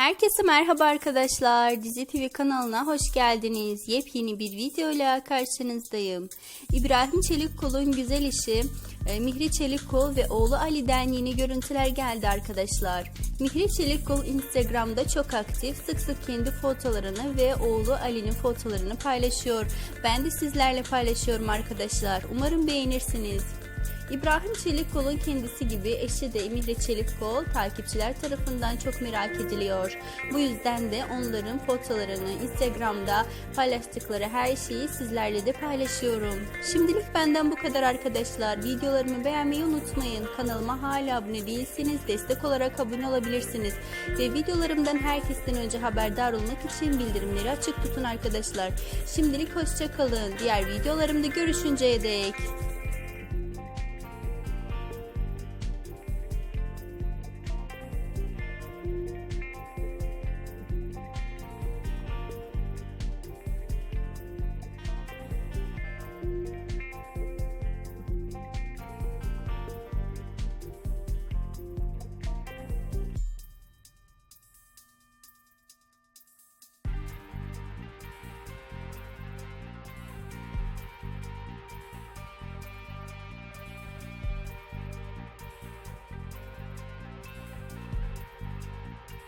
Herkese merhaba arkadaşlar. Dizi TV kanalına hoş geldiniz. Yepyeni bir video ile karşınızdayım. İbrahim Çelikkol'un güzel işi e, Mihri Çelikkol ve oğlu Ali'den yeni görüntüler geldi arkadaşlar. Mihri Çelikkol Instagram'da çok aktif. Sık sık kendi fotolarını ve oğlu Ali'nin fotolarını paylaşıyor. Ben de sizlerle paylaşıyorum arkadaşlar. Umarım beğenirsiniz. İbrahim Çelikkol'un kendisi gibi eşi de Emine Çelikkol takipçiler tarafından çok merak ediliyor. Bu yüzden de onların fotolarını Instagram'da paylaştıkları her şeyi sizlerle de paylaşıyorum. Şimdilik benden bu kadar arkadaşlar. Videolarımı beğenmeyi unutmayın. Kanalıma hala abone değilseniz destek olarak abone olabilirsiniz. Ve videolarımdan herkesten önce haberdar olmak için bildirimleri açık tutun arkadaşlar. Şimdilik hoşça kalın. Diğer videolarımda görüşünceye dek.